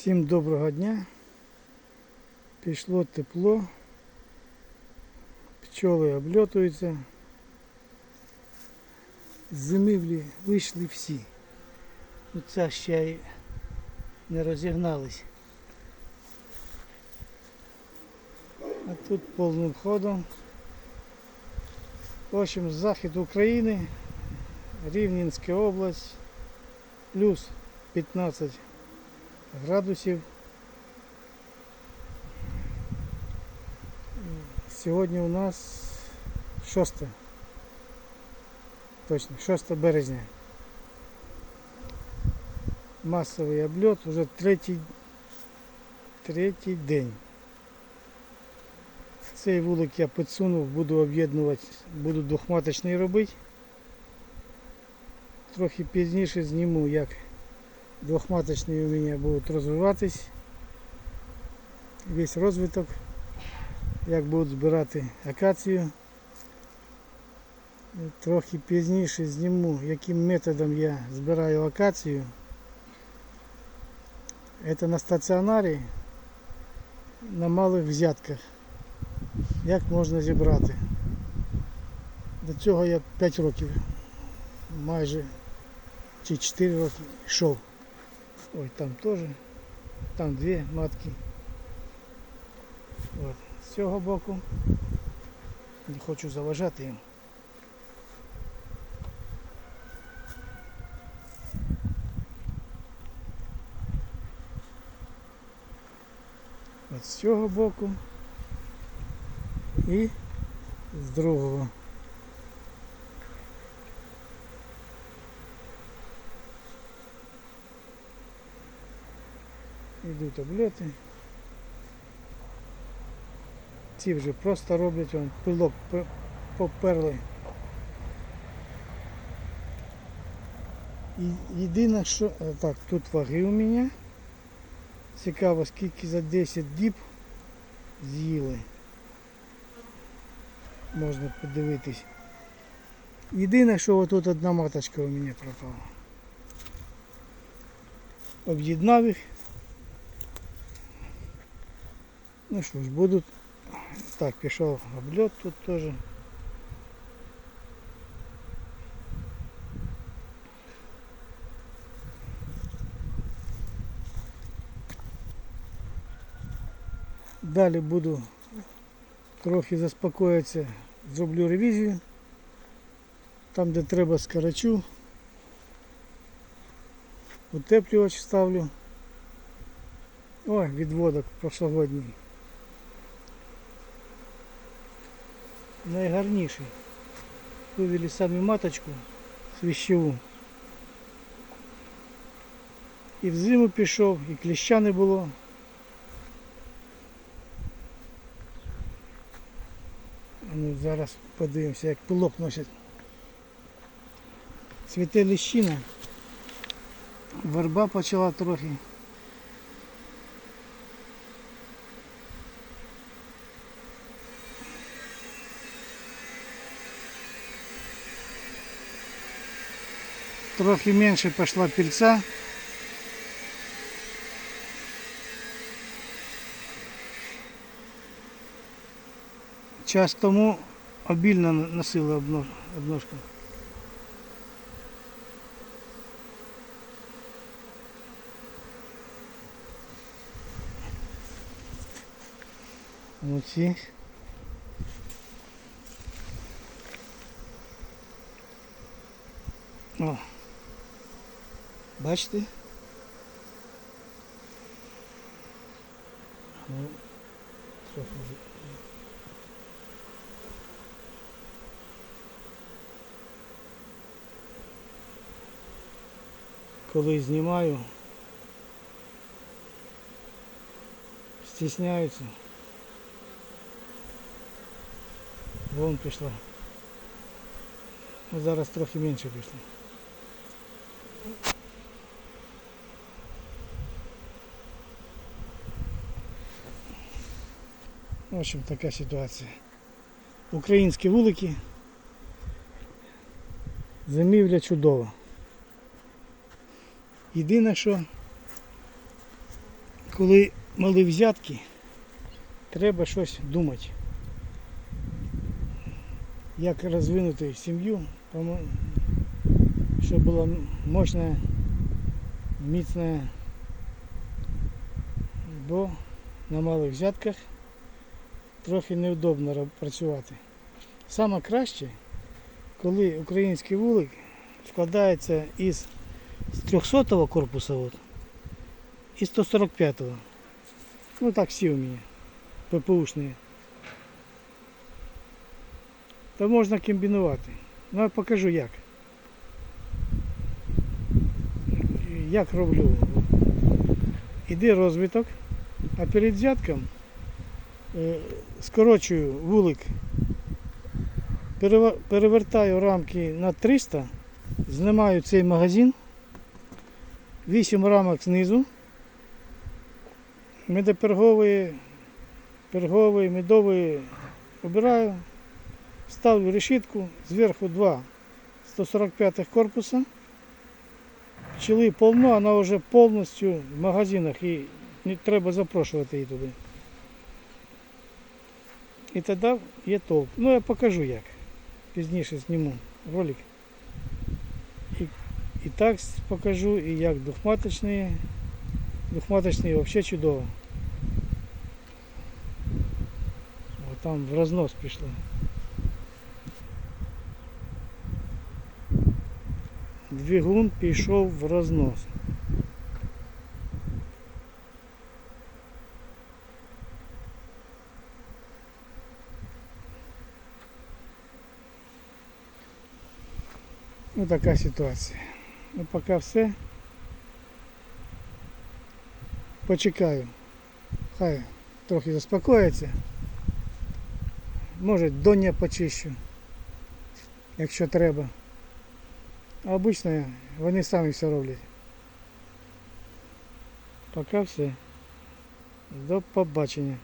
Всім доброго дня. Пішло тепло. Пчоли обльотуються. З зимівлі вийшли всі. Ну це ще й не розігнались. А тут повним ходом. В общем, захід України, Рівненська область, плюс 15 градусів. Сьогодні у нас 6. Точно, 6 березня. Масовий обльот вже третій, третій день. Цей вулик я підсунув, буду об'єднувати, буду двохматочний робити. Трохи пізніше зніму, як двохматочні у мене будуть розвиватись. Весь розвиток, як будуть збирати акацію. Трохи пізніше зніму, яким методом я збираю акацію. Це на стаціонарі на малих взятках. Як можна зібрати. До цього я 5 років, майже чи 4 роки йшов. Ой, там теж. Там дві матки. От. З цього боку. Не хочу заважати їм. От з цього боку і з другого. Йдуть обльоти. Ці вже просто роблять, вон, пилок поперли. Єдине, що е, так, тут ваги у мене. Цікаво, скільки за 10 діб з'їли. Можна подивитись. Єдине, що отут одна маточка у мене пропала. Об'єднав їх. Ну що ж, будуть. Так, пішов обльот тут теж. Далі буду трохи заспокоїтися, зроблю ревізію. Там, де треба скорочу. Утеплювач ставлю. Ой, відводок прошлогодній. Найгарніший. Вивели самі маточку свіщеву. І в зиму пішов, і кліща не було. Ну, зараз подивимося, як пилок носять. Цвіте ліщина. Верба почала трохи. Трохи менше пішла пільця. Час тому обільно носили обнож, обножку. Оці. О. Бачите? Ну, трохи. Коли знімаю, стісняються. Вон пішла. Ну, зараз трохи менше пішло. В общем, така ситуація. Українські вулики. Зимівля чудова. Єдине, що коли мали взятки, треба щось думати. Як розвинути сім'ю, щоб була мощна, міцна, бо на малих взятках трохи неудобно працювати. Саме краще, коли український вулик складається із 300-го корпуса от, і 145-го. Ну так всі у мене, ППУшні. То можна комбінувати. Ну я покажу як. Як роблю. Іде розвиток, а перед взятком скорочую вулик, перевертаю рамки на 300, знімаю цей магазин, 8 рамок знизу, медопергові, пергові, медові обираю, ставлю решітку, зверху два 145 корпуса. Пчели повно, вона вже повністю в магазинах і не треба запрошувати її туди. І тоді є толк. Ну я покажу як. Пізніше зніму ролик. І, і так покажу, і як двохматочні. Двохматочні взагалі чудово. О, там в рознос пішло. Двигун пішов в рознос. Ну така ситуація. Ну поки все. Почекаю. Хай трохи заспокоїться. Може доня почищу, якщо треба. А обично вони самі все роблять. Поки все. До побачення.